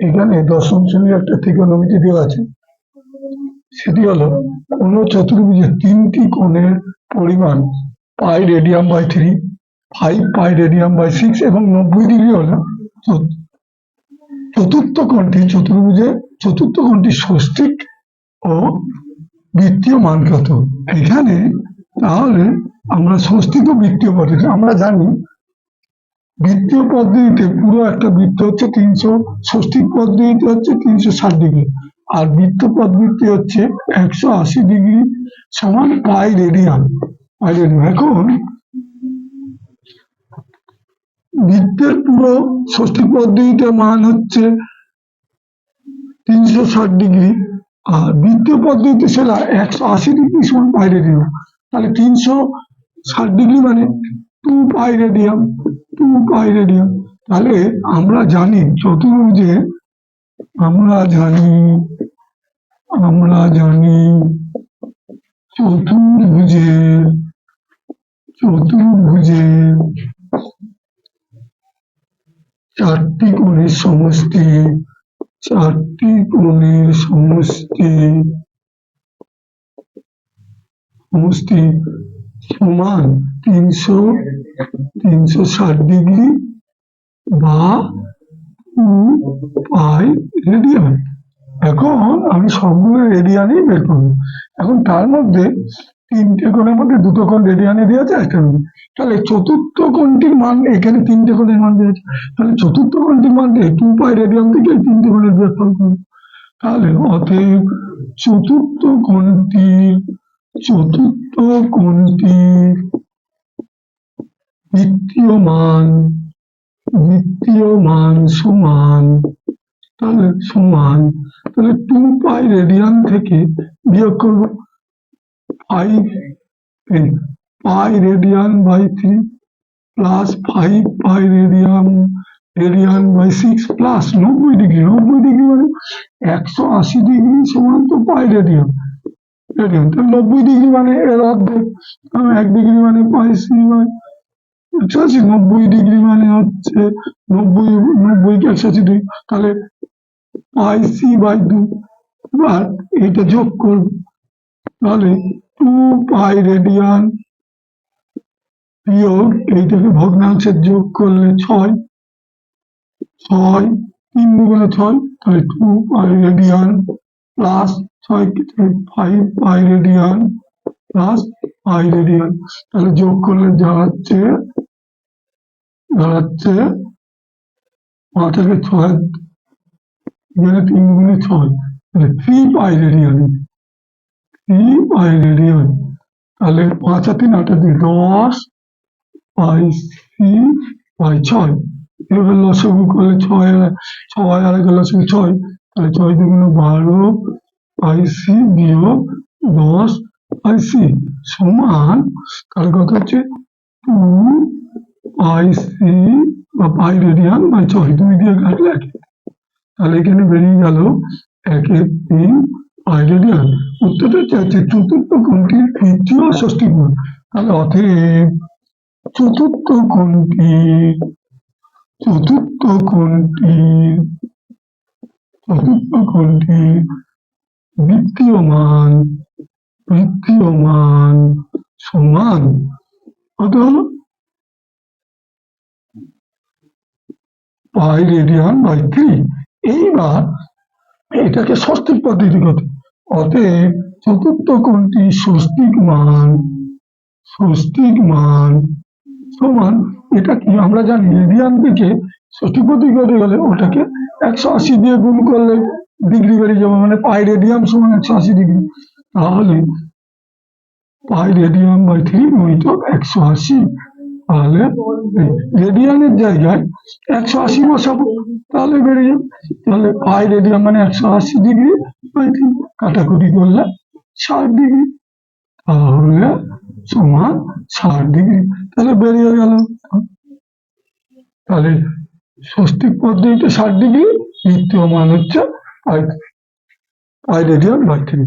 এখানে দশম শ্রেণির একটা ত্রিকোণমিতি দেওয়া আছে। সেটি হলো কোন চতুর্ভুজের তিনটি কোণের পরিমাণ pi radian by three, five pi radian by six এবং নব্বই ডিগ্রি হলো চত- চতুর্থ কোণটি চতুর্ভুজের চতুর্থ কোণটি ষষ্ঠিক ও বৃত্তীয় মান কত এখানে তাহলে আমরা ষষ্ঠিক ও বৃত্তীয় পদ্ধতি আমরা জানি বৃত্তীয় পদ্ধতিতে পুরো একটা বৃত্ত হচ্ছে তিনশো ষষ্ঠিক পদ্ধতিতে হচ্ছে তিনশো ষাট ডিগ্রি। আর বৃত্ত পদ্ধতি হচ্ছে একশো আশি ডিগ্রি সমান পাই রেডিয়ান। পাই রেডিয়ান। এখন বৃত্তের পুরো ষষ্ঠী পদ্ধতিতে মান হচ্ছে তিনশো ষাট ডিগ্রি। আর বৃত্তীয় পদ্ধতিতে সেটা একশো আশি ডিগ্রি সমান পাই রেডিয়ান। তাহলে তিনশো ষাট ডিগ্রি মানে two pi radian two pi radian. তাহলে আমরা জানি চতুর্ভুজে আমরা জানি আমরা জানি চতুর্ভুজের চতুর্ভুজের চারটি কোণের সমষ্টি, চারটি কোণের সমষ্টি সমষ্টি সমান তিনশো তিনশো ষাট ডিগ্রি বা পাই রেডিয়ান। এখন আমি সবগুলো রেডিয়ানই বের করব। এখন তার মধ্যে তিনটে কোণের মধ্যে দুটো কোণ রেডিয়ানে দেওয়া আছে, একটা তাহলে চতুর্থ কোণটির মান এখানে তিনটে কোণের মান দিয়েছে তাহলে চতুর্থ কোণটির মান দিয়ে টু পাই রেডিয়ান থেকে তিনটে কোণের বিয়োগফল করব। তাহলে অতএব চতুর্থ কোণটির চতুর্থ কোণটির বৃত্তীয় মান বৃত্তীয় মান সমান। তাহলে সমান। তাহলে টু পাই রেডিয়ান থেকে বিয়োগ করব five pi radian by three plus five pi radian radian by six plus নব্বই ডিগ্রি নব্বই ডিগ্রি মানে একশো আশি ডিগ্রি সমান তো পাই রেডিয়ান নব্বই ডিগ্রি মানে এর অর্ধেক এক ডিগ্রি মানে সি বাই একশো আশি নব্বই ডিগ্রি মানে হচ্ছে নব্বই নব্বই একশো আশি ডিগ্রি তাহলে পাই সি বাই দু এবার এটা যোগ করব, তাহলে টু পাই রেডিয়ান বিয়োগ এইটাকে ভগ্নাংশের যোগ করলে ছয় ছয় তিন দুগুণে ছয়, তাহলে টু পাই রেডিয়ান প্লাস ছয় five pi radian plus pi radian তাহলে যোগ করলে দাঁড়াচ্ছে দাঁড়াচ্ছে পাঁচ থেকে ছয়, এখানে তিন গুণে ছয়। তাহলে three pi radian three pi radian তাহলে পাঁচ আর তিন আটা দুই, দশ পাই সি পাই ছয়। এভাবে লসগু করলে ছয় ছয় আর একে লসগু ছয়। তাহলে ছয় দুগুণ বারো পাই সি বিয়োগ দশ পাই সি সমান, তাহলে কত হচ্ছে? টু বা পাই রেডিয়ান বাই ছয়, দুই দিয়ে কাটলে এক। তাহলে এখানে বেরিয়ে গেল একে তিন পাই রেডিয়ান উত্তরটা চাচ্ছে চতুর্থ কোণটির তৃতীয় ষষ্ঠী কোণ। তাহলে অতএব চতুর্থ কোণটি চতুর্থ কোণটি চতুর্থ কোণটি বৃত্তীয় মান বৃত্তীয় মান সমান হলো? পাই রেডিয়ান বাই থ্রি এইবার এটাকে ষষ্ঠিক পদ্ধতি করতে। অতএব চতুর্থ কোণটি ষষ্ঠিক মান ষষ্ঠিক মান, সমান। এটা কি আমরা জানি? রেডিয়ান থেকে ষষ্ঠী করতে গেলে ওটাকে একশো আশি দিয়ে গুণ করলে ডিগ্রি বেরিয়ে যাবে মানে পাই রেডিয়াম সমান একশো আশি ডিগ্রি। তাহলে পাই রেডিয়াম বাই থ্রি গুণিত একশো আশি, তাহলে রেডিয়ানের জায়গায় একশো আশি বসাবো, তাহলে বেরিয়ে যাবে। তাহলে পাই রেডিয়ান মানে একশো আশি ডিগ্রি বাই থ্রি কাটাকুটি করলে ষাট ডিগ্রি, তাহলে সমান ষাট ডিগ্রি, তাহলে বেরিয়ে গেল। তাহলে ষষ্ঠিক পদ্ধতিতে ষাট ডিগ্রি দ্বিতীয় মান হচ্ছে pi pi radian by three